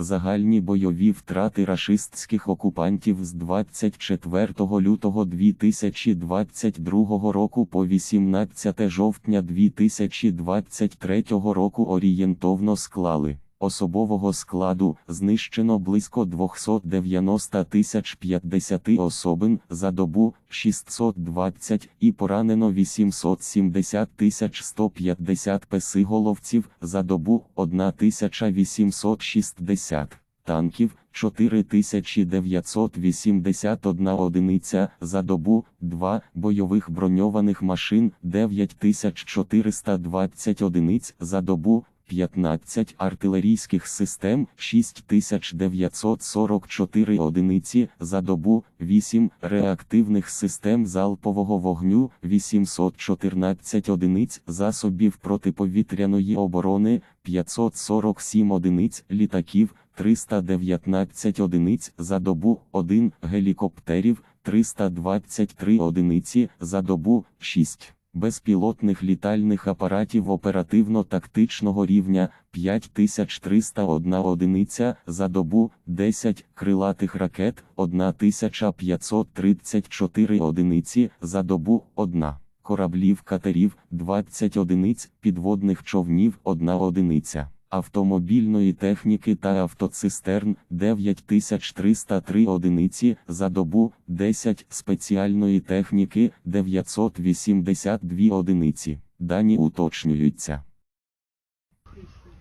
Загальні бойові втрати рашистських окупантів з 24 лютого 2022 року по 18 жовтня 2023 року орієнтовно склали. Особового складу знищено близько 290 тисяч 50 особин за добу 620 і поранено 870 тисяч 150 песиголовців за добу 1860 танків 4981 одиниця за добу, 2 бойових броньованих машин 9420 одиниць за добу, 15 артилерійських систем 6944 одиниці за добу, 8 реактивних систем залпового вогню 814 одиниць засобів протиповітряної оборони 547 одиниць літаків 319 одиниць за добу, 1 гелікоптерів 323 одиниці за добу, 6 безпілотних літальних апаратів оперативно-тактичного рівня 5301 одиниця за добу, 10 крилатих ракет 1534 одиниці за добу, 1 кораблів катерів 20 одиниць, підводних човнів 1 одиниця. Автомобільної техніки та автоцистерн 9303 одиниці за добу, 10 спеціальної техніки 982 одиниці. Дані уточнюються.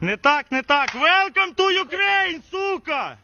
Не так, не так. Welcome to Ukraine, сука!